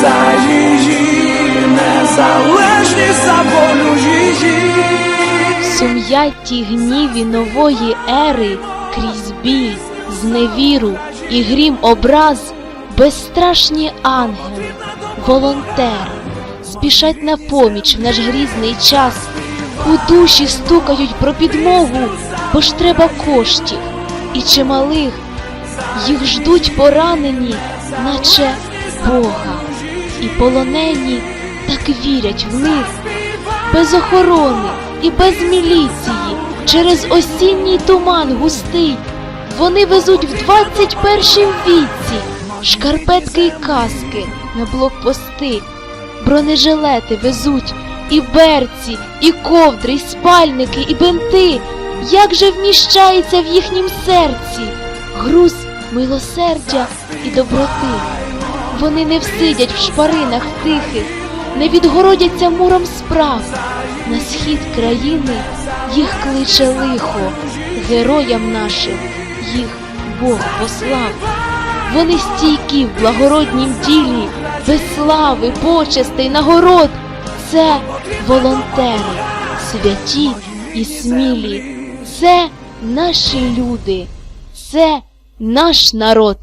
за її незалежність, за волю її. В сум'ятті гніві нової ери, крізь біль, зневіру і грім образ, безстрашні ангели, волонтери, спішать на поміч в наш грізний час, у душі стукають про підмогу, бо ж треба коштів, і чималих. Їх ждуть поранені, наче Бога, і полонені так вірять в них без охорони і без міліції, через осінній туман густий. Вони везуть в 21 віці шкарпетки й каски на блокпости, бронежилети везуть і берці, і ковдри, і спальники, і бинти. Як же вміщається в їхнім серці груз милосердя і доброти. Вони не всидять в шпаринах тихих, не відгородяться муром справ. На схід країни їх кличе лихо, героям нашим їх Бог послав. Вони стійкі в благороднім ділі, без слави, почестей, нагород. Це волонтери, святі і смілі. Це наші люди, це наш народ.